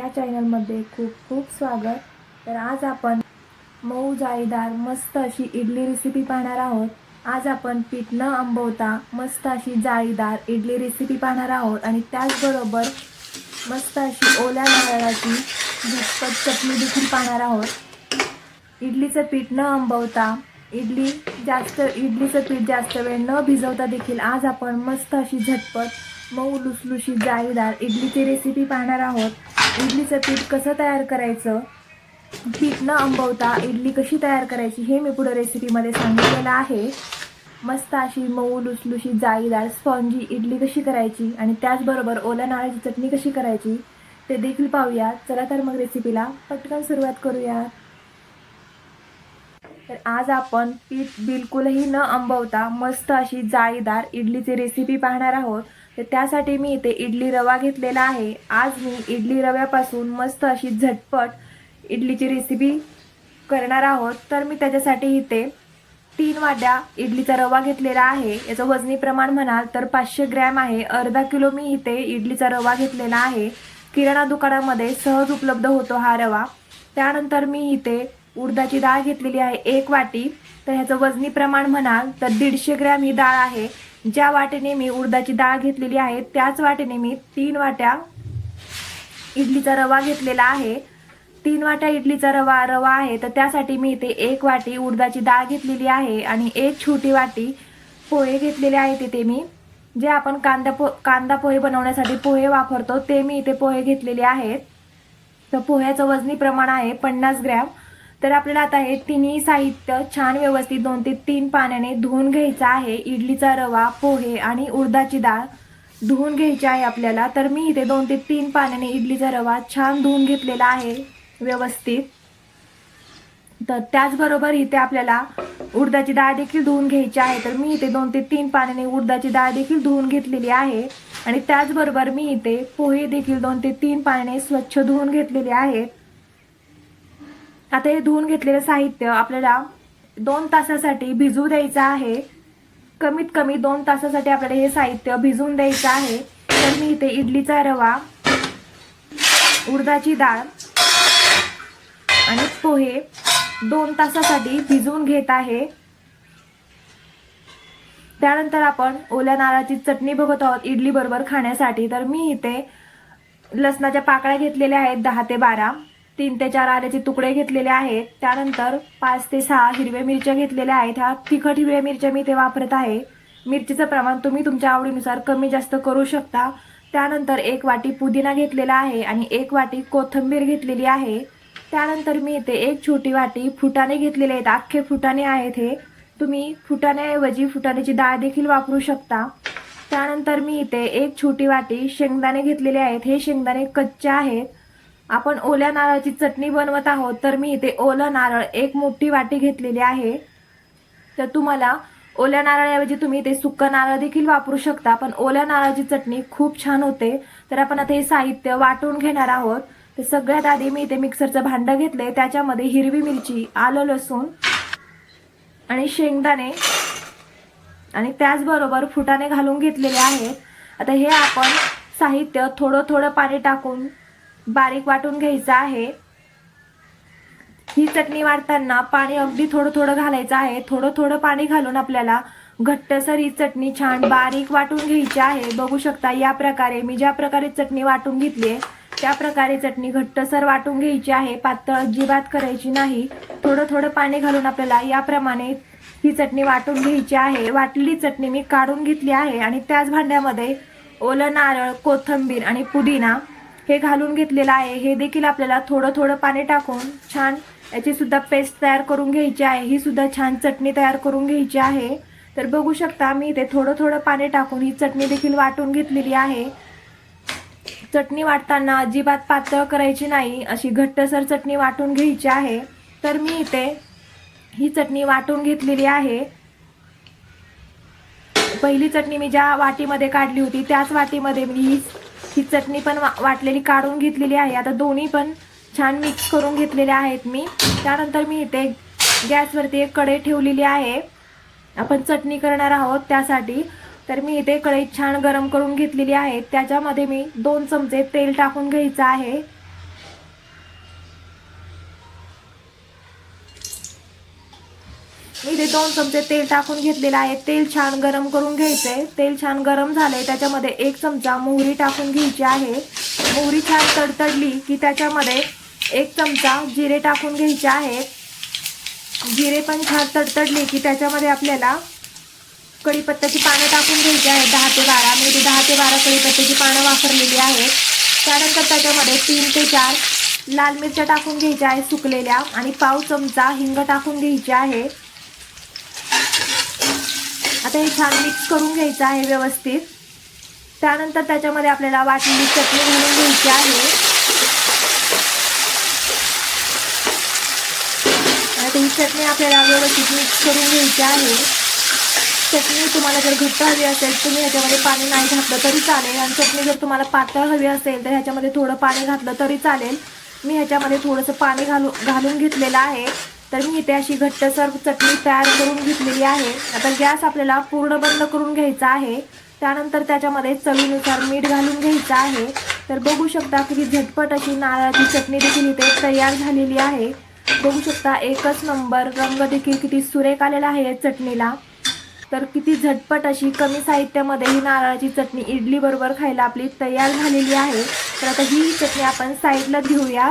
या चॅनलमध्ये खूप खूप स्वागत. तर आज आपण मऊ जाळीदार मस्त अशी इडली रेसिपी पाहणार आहोत. आज आपण पीठ न आंबवता मस्त अशी जाळीदार इडली रेसिपी पाहणार आहोत. आणि त्याचबरोबर मस्त अशी ओल्या नारळाची झटपट चटणी देखील पाहणार आहोत. इडलीचं पीठ न आंबवता इडली जास्त इडलीचं पीठ जास्त वेळ न भिजवता देखील आज आपण मस्त अशी झटपट मऊ लुसलुशी जाळीदार इडलीची रेसिपी पाहणार आहोत. इडलीचं पीठ कसं तयार करायचं? पीठ न आंबवता इडली कशी तयार करायची हे मी पुढं रेसिपीमध्ये सांगितलेलं आहे. मस्त अशी मऊ लुसलुशी जाळीदार स्पॉन्जी इडली कशी करायची आणि त्याचबरोबर ओल्या नारळाची चटणी कशी करायची ते देखील पाहूया. चला तर मग रेसिपीला पटकन सुरुवात करूया. तर आज आपण पीठ बिलकुलही न आंबवता मस्त अशी जाळीदार इडलीची रेसिपी पाहणार आहोत. तर त्यासाठी मी इथे इडली रवा घेतलेला आहे. आज मी इडली रव्यापासून मस्त अशी झटपट इडलीची रेसिपी करणार आहोत. तर मी त्याच्यासाठी इथे तीन वाट्या इडलीचा रवा घेतलेला आहे. याचं वजनी प्रमाण म्हणाल तर पाचशे ग्रॅम आहे. अर्धा किलो मी इथे इडलीचा रवा घेतलेला आहे. किराणा दुकानामध्ये सहज उपलब्ध होतो हा रवा. त्यानंतर मी इथे उडदाची डाळ घेतलेली आहे एक वाटी. तर ह्याचं वजनी प्रमाण म्हणाल तर दीडशे ग्रॅम ही डाळ आहे. ज्या वाटेने मी उडदाची डाळ घेतलेली आहे त्याच वाटेने मी तीन वाट्या इडलीचा रवा घेतलेला आहे. तीन वाट्या इडलीचा रवा रवा आहे तर त्यासाठी मी इथे एक वाटी उडदाची डाळ घेतलेली आहे आणि एक छोटी वाटी पोहे घेतलेले आहेत इथे मी. जे आपण कांदा पो कांदा पोहे बनवण्यासाठी पोहे वापरतो ते मी इथे पोहे घेतलेले आहेत. तर पोह्याचं वजनी प्रमाण आहे पन्नास ग्रॅम. तर आपल्याला आता हे तिन्ही साहित्य छान व्यवस्थित दोन ते तीन पाण्याने धुवून घ्यायचं आहे. इडलीचा रवा पोहे आणि उडदाची डाळ धुवून घ्यायची आहे आपल्याला. तर मी इथे दोन ते तीन पाण्याने इडलीचा रवा छान धुवून घेतलेला आहे व्यवस्थित. तर त्याचबरोबर इथे आपल्याला उडदाची डाळ देखील धुवून घ्यायची आहे. तर मी इथे दोन ते तीन पाण्याने उडदाची डाळ देखील धुवून घेतलेली आहे. आणि त्याचबरोबर मी इथे पोहे देखील दोन ते तीन पाण्याने स्वच्छ धुवून घेतलेले आहेत. आता हे धुवून घेतलेलं साहित्य आपल्याला दोन तासासाठी भिजू द्यायचं आहे. कमीत कमी दोन तासासाठी आपल्याला हे साहित्य भिजवून द्यायचं आहे. तर मी इथे इडलीचा रवा उडदाची डाळ आणि पोहे दोन तासासाठी भिजवून घेत आहे. त्यानंतर आपण ओल्या नारळाची चटणी बघत आहोत इडली बरोबर खाण्यासाठी. तर मी इथे लसणाच्या पाकळ्या घेतलेल्या आहेत दहा ते बारा. तीन ते चार आल्याचे तुकडे घेतलेले आहेत. त्यानंतर पाच ते सहा हिरव्या मिरच्या घेतलेल्या आहेत. ह्या तिखट हिरव्या मिरच्या मी ते वापरत आहे. मिरचीचं प्रमाण तुम्ही तुमच्या आवडीनुसार कमी जास्त करू शकता. त्यानंतर एक वाटी पुदिना घेतलेला आहे आणि एक वाटी कोथिंबीर घेतलेली आहे. त्यानंतर मी इथे एक छोटी वाटी फुटाणे घेतलेले आहेत. अख्खे फुटाणे आहेत हे. तुम्ही फुटाण्याऐवजी फुटाण्याची डाळ देखील वापरू शकता. त्यानंतर मी इथे एक छोटी वाटी शेंगदाणे घेतलेले आहेत. हे शेंगदाणे कच्चे आहेत. आपण ओल्या नारळाची चटणी बनवत आहोत तर मी इथे ओलं नारळ एक मोठी वाटी घेतलेली आहे. तर तुम्हाला ओल्या नारळाऐवजी तुम्ही इथे सुक्का नारळ देखील वापरू शकता पण ओल्या नारळाची चटणी खूप छान होते. तर आपण आता हे साहित्य वाटून घेणार आहोत. तर सगळ्यात आधी मी इथे मिक्सरचं भांडं घेतले त्याच्यामध्ये हिरवी मिरची आलं लसूण आणि शेंगदाणे आणि त्याचबरोबर फुटाणे घालून घेतलेले आहेत. आता हे आपण साहित्य थोडं थोडं पाणी टाकून बारीक वाटून घ्यायचं आहे. ही चटणी वाढताना पाणी अगदी थोडं थोडं घालायचं आहे. थोडं थोडं पाणी घालून आपल्याला घट्टसर ही चटणी छान बारीक वाटून घ्यायची आहे. बघू शकता या प्रकारे मी ज्या प्रकारे चटणी वाटून घेतली आहे त्या प्रकारे चटणी घट्टसर वाटून घ्यायची आहे. पातळ अजिबात करायची नाही. थोडं थोडं पाणी घालून आपल्याला याप्रमाणे ही चटणी वाटून घ्यायची आहे. वाटलेली चटणी मी काढून घेतली आहे आणि त्याच भांड्यामध्ये ओलं नारळ कोथिंबीर आणि पुदिना हे घालून घेतलेलं आहे. हे देखील आपल्याला थोडं थोडं पाणी टाकून छान याची सुद्धा पेस्ट तयार करून घ्यायची आहे. ही सुद्धा छान चटणी तयार करून घ्यायची आहे. तर बघू शकता मी इथे थोडं थोडं पाणी टाकून ही चटणी देखील वाटून घेतलेली आहे. चटणी वाटताना अजिबात पातळ करायची नाही. अशी घट्टसर चटणी वाटून घ्यायची आहे. तर मी इथे ही चटणी वाटून घेतलेली आहे. पहिली चटणी मी ज्या वाटीमध्ये काढली होती त्याच वाटीमध्ये मी ही ही चटणी पण वा वाटलेली काढून घेतलेली आहे. आता दोन्ही पण छान मिक्स करून घेतलेले आहेत मी. त्यानंतर मी इथे गॅसवरती एक कढई ठेवलेली आहे. आपण चटणी करणार आहोत त्यासाठी. तर मी इथे कढईत छान गरम करून घेतलेली आहे. त्याच्यामध्ये मी दोन चमचे तेल टाकून घ्यायचं आहे मी इथे दोन चमचे तेल टाकून घेतलेलं आहे. तेल छान गरम करून घ्यायचंय. तेल छान गरम झालंय. त्याच्यामध्ये एक चमचा मोहरी टाकून घ्यायची आहे. मोहरी छान तडतडली की त्याच्यामध्ये एक चमचा जिरे टाकून घ्यायचे आहेत जिरे पण छान तडतडले की त्याच्यामध्ये आपल्याला कढीपत्त्याची पानं टाकून घ्यायची आहेत दहा ते बारा म्हणजे दहा ते बारा कढीपत्त्याची पानं वापरलेली आहेत त्यानंतर त्याच्यामध्ये तीन ते चार लाल मिरच्या टाकून घ्यायच्या आहेत सुकलेल्या आणि पाव चमचा हिंग टाकून घ्यायची आहे. आता हे छान मिक्स करून घ्यायचं आहे व्यवस्थित. त्यानंतर त्याच्यामध्ये आपल्याला वाटलेली चटणी घालून घ्यायची आहे. आता ही चटणी आपल्याला व्यवस्थित मिक्स करून घ्यायची आहे. चटणी तुम्हाला जर घट्ट हवी असेल तुम्ही ह्याच्यामध्ये पाणी नाही घातलं तरी चालेल. आणि चटणी जर तुम्हाला पातळ हवी असेल तर ह्याच्यामध्ये थोडं पाणी घातलं तरी चालेल. मी ह्याच्यामध्ये थोडंसं पाणी घालू घालून घेतलेलं आहे. तर मी इथे अशी घट्टसर चटणी तयार करून घेतलेली आहे. आता गॅस आपल्याला पूर्ण बंद करून घ्यायचा आहे. त्यानंतर त्याच्यामध्ये चवीनुसार मीठ घालून घ्यायचं आहे. तर बघू शकता की झटपट अशी नारळाची चटणी देखील इथे तयार झालेली आहे. बघू शकता एकच नंबर रंग देखील किती सुरेख आलेला आहे या चटणीला. तर किती झटपट अशी कमी साहित्यामध्ये ही नारळाची चटणी इडली बरोबर खायला आपली तयार झालेली आहे. तर आता ही चटणी आपण साईडला घेऊया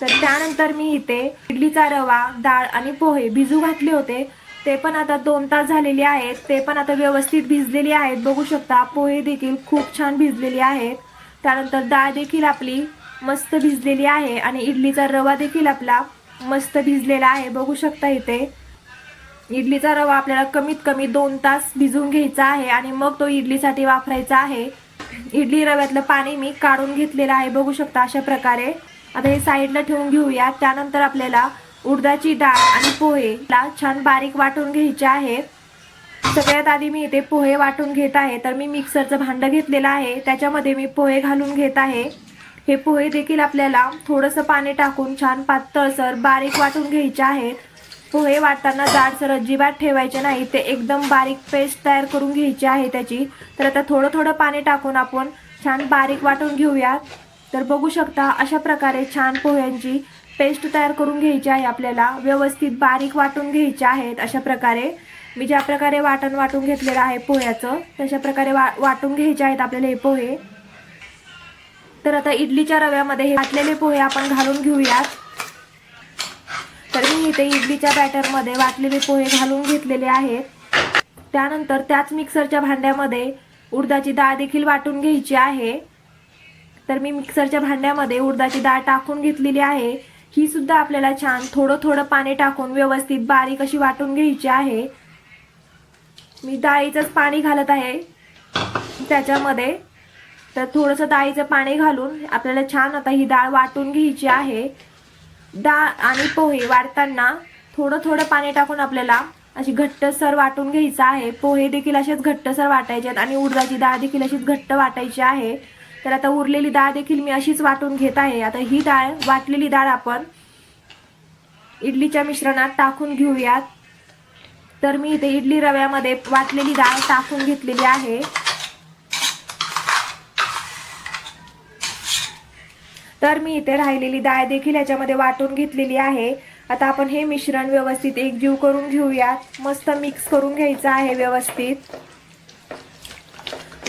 तर त्यानंतर मी इथे इडलीचा रवा डाळ आणि पोहे भिजू घातले होते. ते पण आता दोन तास झालेले आहेत. ते पण आता व्यवस्थित भिजलेले आहेत. बघू शकता पोहे देखील खूप छान भिजलेले आहेत. त्यानंतर डाळ देखील आपली मस्त भिजलेली आहे आणि इडलीचा रवा देखील आपला मस्त भिजलेला आहे. बघू शकता इथे. इडलीचा रवा आपल्याला कमीत कमी दोन तास भिजवून घ्यायचा आहे आणि मग तो इडलीसाठी वापरायचा आहे. इडली रव्यातलं पाणी मी काढून घेतलेलं आहे. बघू शकता अशा प्रकारे. आता हे साईडला ठेवून घेऊया. त्यानंतर आपल्याला उडदाची डाळ आणि पोहे ला छान बारीक वाटून घ्यायचे आहेत सगळ्यात आधी मी इथे पोहे वाटून घेत आहे. तर मी मिक्सरचं भांडं घेतलेलं आहे. त्याच्यामध्ये मी पोहे घालून घेत आहे. हे पोहे देखील आपल्याला थोडंसं पाणी टाकून छान पातळसर बारीक वाटून घ्यायचे आहेत. पोहे वाटताना जाडसर अजिबात ठेवायचे नाही. ते एकदम बारीक पेस्ट तयार करून घ्यायची आहे त्याची. तर आता थोडं थोडं पाणी टाकून आपण छान बारीक वाटून घेऊयात. तर बघू शकता अशा प्रकारे छान पोह्यांची पेस्ट तयार करून घ्यायची आहे आपल्याला. व्यवस्थित बारीक वाटून घ्यायचे आहेत अशा प्रकारे. मी ज्या प्रकारे वाटण वाटून घेतलेलं आहे पोह्याचं तशा प्रकारे वा वाटून घ्यायचे आहेत आपल्याला हे पोहे. तर आता इडलीच्या रव्यामध्ये हे वाटलेले पोहे आपण घालून घेऊयात. तर मी इथे इडलीच्या बॅटरमध्ये वाटलेले पोहे घालून घेतलेले आहेत. त्यानंतर त्याच मिक्सरच्या भांड्यामध्ये उडदाची डाळ देखील वाटून घ्यायची आहे. तर मी मिक्सरच्या भांड्यामध्ये उडदाची डाळ टाकून घेतलेली आहे. ही सुद्धा आपल्याला छान थोडं थोडं पाणी टाकून व्यवस्थित बारीक अशी वाटून घ्यायची आहे. मी डाळीचंच पाणी घालत आहे त्याच्यामध्ये. तर थोडंसं डाळीचं पाणी घालून आपल्याला छान आता ही डाळ वाटून घ्यायची आहे. डाळ आणि पोहे वाढताना थोडं थोडं पाणी टाकून आपल्याला अशी घट्टसर वाटून घ्यायचं आहे. पोहे देखील असेच घट्टसर वाटायचे आहेत आणि उडदाची डाळ देखील अशीच घट्ट वाटायची आहे. तर आता उरलेली डाळ देखील मी अशीच वाटून घेत आहे. आता ही डाळ वाटलेली डाळ आपण इडलीच्या मिश्रणात टाकून घेऊयात. तर मी इथे इडली रव्यामध्ये वाटलेली डाळ टाकून घेतलेली आहे. तर मी इथे राहिलेली डाळ देखील याच्यामध्ये वाटून घेतलेली आहे. आता आपण हे मिश्रण व्यवस्थित एकजीव करून घेऊयात. मस्त मिक्स करून घ्यायचं आहे व्यवस्थित.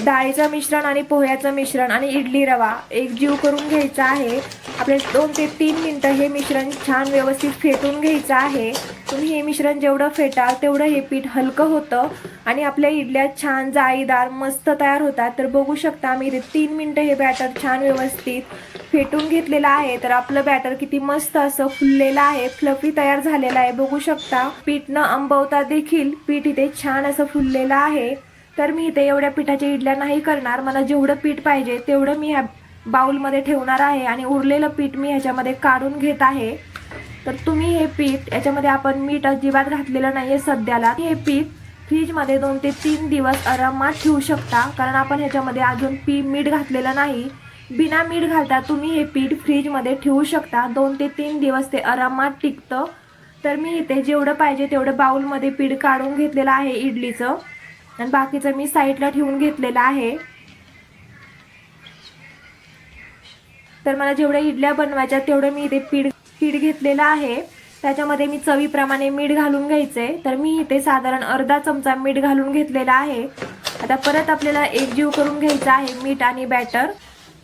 डाळीचं मिश्रण आणि पोह्याचं मिश्रण आणि इडली रवा. एकजीव करून घ्यायचा आहे. आपले दोन ते तीन मिनटं हे मिश्रण छान व्यवस्थित फेटून घ्यायचं आहे. तुम्ही हे मिश्रण जेवढं फेटाल तेवढं हे पीठ हलकं होतं आणि आपल्या इडल्या छान जाळीदार मस्त तयार होतात. तर बघू शकता मी इथे तीन मिनटं हे बॅटर छान व्यवस्थित फेटून घेतलेलं आहे. तर आपलं बॅटर किती मस्त असं फुललेलं आहे. फ्लफी तयार झालेलं आहे. बघू शकता पीठ न आंबवता देखील पीठ इथे छान असं फुललेलं आहे. तर मी इथे एवढ्या पिठाच्या इडल्या नाही करणार. मला जेवढं पीठ पाहिजे तेवढं मी ह्या बाउलमध्ये ठेवणार आहे आणि उरलेलं पीठ मी ह्याच्यामध्ये काढून घेत आहे. तर तुम्ही हे पीठ याच्यामध्ये आपण मीठ अजिबात घातलेलं नाही आहे सध्याला. हे पीठ फ्रीजमध्ये दोन ते तीन दिवस आरामात ठेवू शकता. कारण आपण ह्याच्यामध्ये अजून पी मीठ घातलेलं नाही. बिना मीठ घालता तुम्ही हे पीठ फ्रीजमध्ये ठेवू शकता. दोन ते तीन दिवस ते आरामात टिकतं. तर मी इथे जेवढं पाहिजे तेवढं बाउलमध्ये पीठ काढून घेतलेलं आहे इडलीचं. आणि बाकीचं मी साईडला ठेवून घेतलेलं आहे. तर मला जेवढ्या इडल्या बनवायच्या तेवढं मी इथे पीठ पीठ घेतलेलं आहे. त्याच्यामध्ये मी चवीप्रमाणे मीठ घालून घ्यायचे. तर मी इथे साधारण अर्धा चमचा मीठ घालून घेतलेला आहे. आता परत आपल्याला एकजीव करून घ्यायचा आहे मीठ आणि बॅटर.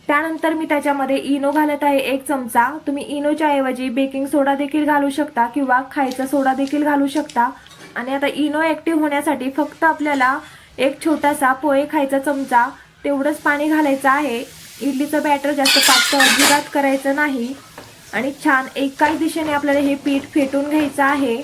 त्यानंतर मी त्याच्यामध्ये इनो घालत आहे एक चमचा. तुम्ही इनोच्या ऐवजी बेकिंग सोडा देखील घालू शकता किंवा खायचा सोडा देखील घालू शकता. आणि आता इनो ॲक्टिव्ह होण्यासाठी फक्त आपल्याला एक छोटासा पोहे खायचा चमचा तेवढंच पाणी घालायचं आहे. इडलीचं बॅटर जास्त पातळ अजिबात करायचं नाही. आणि छान एकाच दिशेने आपल्याला हे पीठ फेटून घ्यायचं आहे.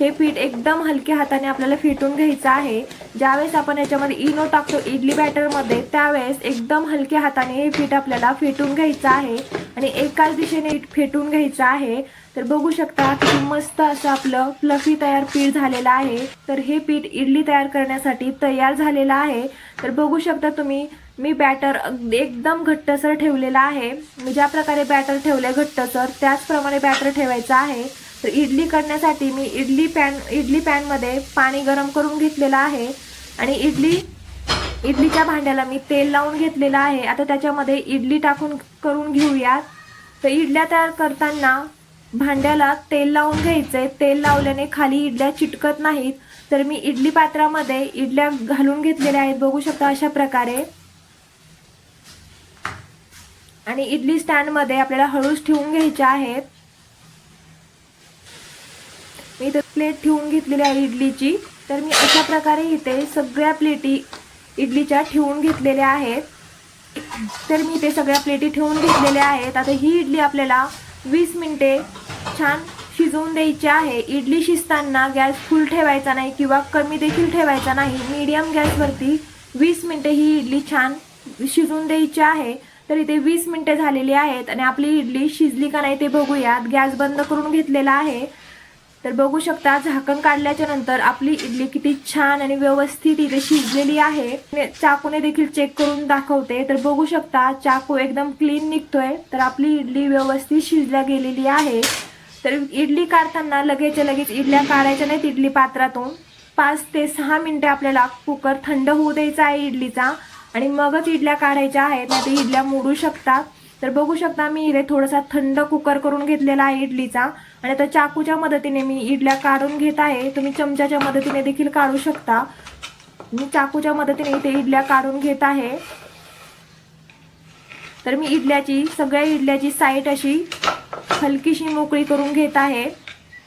हे पीठ एकदम हलक्या हाताने आपल्याला फेटून घ्यायचं आहे. ज्यावेळेस आपण याच्यामध्ये इनो टाकतो इडली बॅटरमध्ये त्यावेळेस एकदम हलक्या हाताने हे पीठ आपल्याला फेटून घ्यायचं आहे. आणि एकाच दिशेने फेटून घ्यायचं आहे. तर बघू शकता किती मस्त असं आपलं फ्लफी तयार पीठ झालेलं आहे. तर हे पीठ इडली तयार करण्यासाठी तयार झालेलं आहे. तर बघू शकता तुम्ही मी बॅटर एकदम घट्टसर ठेवलेलं आहे. मी ज्या प्रकारे बॅटर ठेवले घट्टसर त्याचप्रमाणे बॅटर ठेवायचं आहे. तर इडली करण्यासाठी मी इडली पॅन इडली पॅनमध्ये पाणी गरम करून घेतलेलं आहे. आणि इडली इडलीच्या भांड्याला मी तेल लावून घेतलेलं आहे. आता त्याच्यामध्ये इडली टाकून करून घेऊयात. तर इडल्या तयार करताना भांड्याला तेल लावून घ्यायचंय. तेल लावल्याने खाली इडल्या चिटकत नाहीत. तर मी इडली पात्रामध्ये इडल्या घालून घेतलेल्या आहेत. बघू शकता अशा प्रकारे. आणि इडली स्टँडमध्ये आपल्याला हळूच ठेवून घ्यायच्या आहेत. मी इथे प्लेट ठेवून घेतलेली आहे इडलीची. तर मी अशा प्रकारे इथे सगळ्या प्लेटी इडलीच्या ठेवून घेतलेल्या आहेत. तर मी इथे सगळ्या प्लेटी ठेवून घेतलेल्या आहेत. आता ही इडली आपल्याला वीस मिनिटे छान शिजवून द्यायची आहे. इडली शिजताना गॅस फुल ठेवायचा नाही किंवा कमी देखील ठेवायचा नाही. मीडियम गॅसवरती वीस मिनिटे ही इडली छान शिजवून द्यायची आहे. तर इथे वीस मिनिटे झालेली आहेत आणि आपली इडली शिजली का नाही ते बघूयात. गॅस बंद करून घेतलेला आहे. तर बघू शकता झाकण काढल्याच्या नंतर आपली इडली किती छान आणि व्यवस्थित इथे शिजलेली आहे. चाकूने देखील चेक करून दाखवते. तर बघू शकता चाकू एकदम क्लीन निघतोय. तर आपली इडली व्यवस्थित शिजल्या गेलेली आहे. तर इडली काढताना लगेच लगेच इडल्या काढायच्या नाहीत इडली पात्रातून. पाच ते सहा मिनिटे आपल्याला कुकर थंड होऊ द्यायचा आहे इडलीचा. आणि मगच इडल्या काढायच्या आहेत नाही तर इडल्या मोडू शकतात. तर बघू शकता मी इथे थोडासा थंड कुकर करून घेतलेला आहे इडलीचा. आणि आता चाकूच्या मदतीने मी इडल्या काढून घेत आहे. तुम्ही चमच्याच्या मदतीने देखील काढू शकता. मी चाकूच्या मदतीने इथे इडल्या काढून घेत आहे. तर मी इडल्याची सगळ्या इडल्याची साईट अशी हलकीशी मोकळी करून घेत आहे.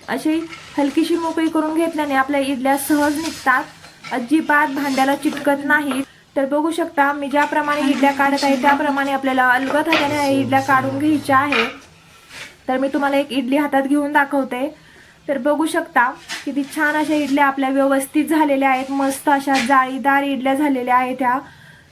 अशी हलकीशी मोकळी करून घेतल्याने आपल्या इडल्या सहज निघतात. अजिबात भांड्याला चिटकत नाहीत. तर बघू शकता मी ज्याप्रमाणे इडल्या काढत आहे त्याप्रमाणे आपल्याला अलगद हाताने इडल्या काढून घ्यायच्या आहे तर मी तुम्हाला एक इडली हातात घेऊन दाखवते. तर बघू शकता किती छान अशा इडल्या आपल्या व्यवस्थित झालेल्या आहेत. मस्त अशा जाळीदार इडल्या झालेल्या आहेत ह्या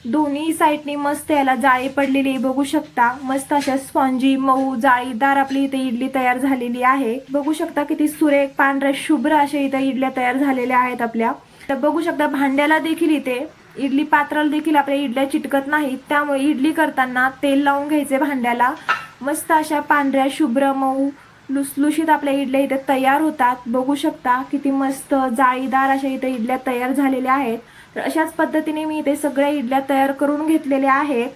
दोन्ही साईडनी मस्त याला जाळी पडलेली आहे बघू शकता. मस्त अशा स्पॉन्जी मऊ जाळीदार आपली इथे इडली तयार झालेली आहे. बघू शकता किती सुरेख पांढऱ्या शुभ्र अशा इथे इडल्या तयार झालेल्या आहेत आपल्या. तर बघू शकता भांड्याला देखील इथे इडली पात्राला देखील आपल्या इडल्या चिटकत नाहीत. त्यामुळे इडली करताना तेल लावून घ्यायचे भांड्याला. मस्त अशा पांढऱ्या शुभ्र मऊ लुसलुशीत आपल्या इडल्या इथे तयार होतात. बघू शकता किती मस्त जाळीदार अशा इथे इडल्या तयार झालेल्या आहेत. तर अशाच पद्धतीने मी इथे सगळ्या इडल्या तयार करून घेतलेल्या आहेत.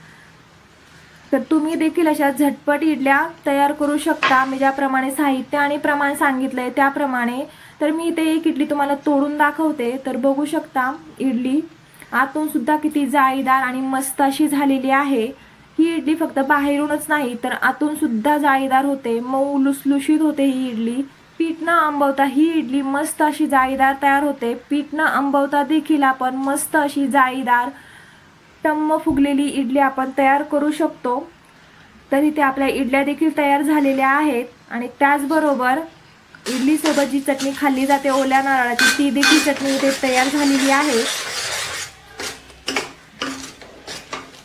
तर तुम्ही देखील अशा झटपट इडल्या तयार करू शकता. मी ज्याप्रमाणे साहित्य आणि प्रमाण सांगितलं आहे त्याप्रमाणे. तर मी इथे एक इडली तुम्हाला तोडून दाखवते. तर बघू शकता इडली आतून सुद्धा किती जाळीदार आणि मस्त अशी झालेली आहे. ही इडली फक्त बाहेरूनच नाही तर आतून सुद्धा जाळीदार होते. मऊ लुसलुशीत होते ही इडली. पीठ न आंबवता ही इडली मस्त अशी जाळीदार तयार होते. पीठ न आंबवता देखील आपण मस्त अशी जाळीदार टम्म फुगलेली इडली आपण तयार करू शकतो. तर इथे आपल्या इडल्या देखील तयार झालेल्या आहेत. आणि त्याचबरोबर इडलीसोबत जी चटणी खाल्ली जाते ओल्या नारळाची ती देखील चटणी इथे तयार झालेली आहे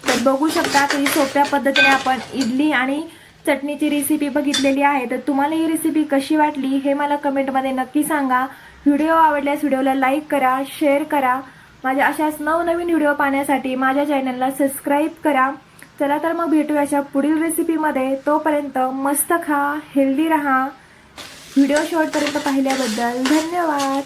तर बघू शकता की सोप्या पद्धतीने आपण इडली आणि चटणीची रेसिपी बघितलेली आहे. तर तुम्हाला ही रेसिपी कशी वाटली हे मला कमेंटमध्ये नक्की सांगा. व्हिडिओ आवडल्यास व्हिडिओला लाईक करा शेअर करा. माझ्या अशाच नवनवीन व्हिडिओ पाहण्यासाठी माझ्या चॅनलला सबस्क्राईब करा. चला तर मग भेटूया अशा पुढील रेसिपीमध्ये तोपर्यंत मस्त खा हेल्दी राहा. व्हिडिओ शेवटपर्यंत पाहिल्याबद्दल धन्यवाद.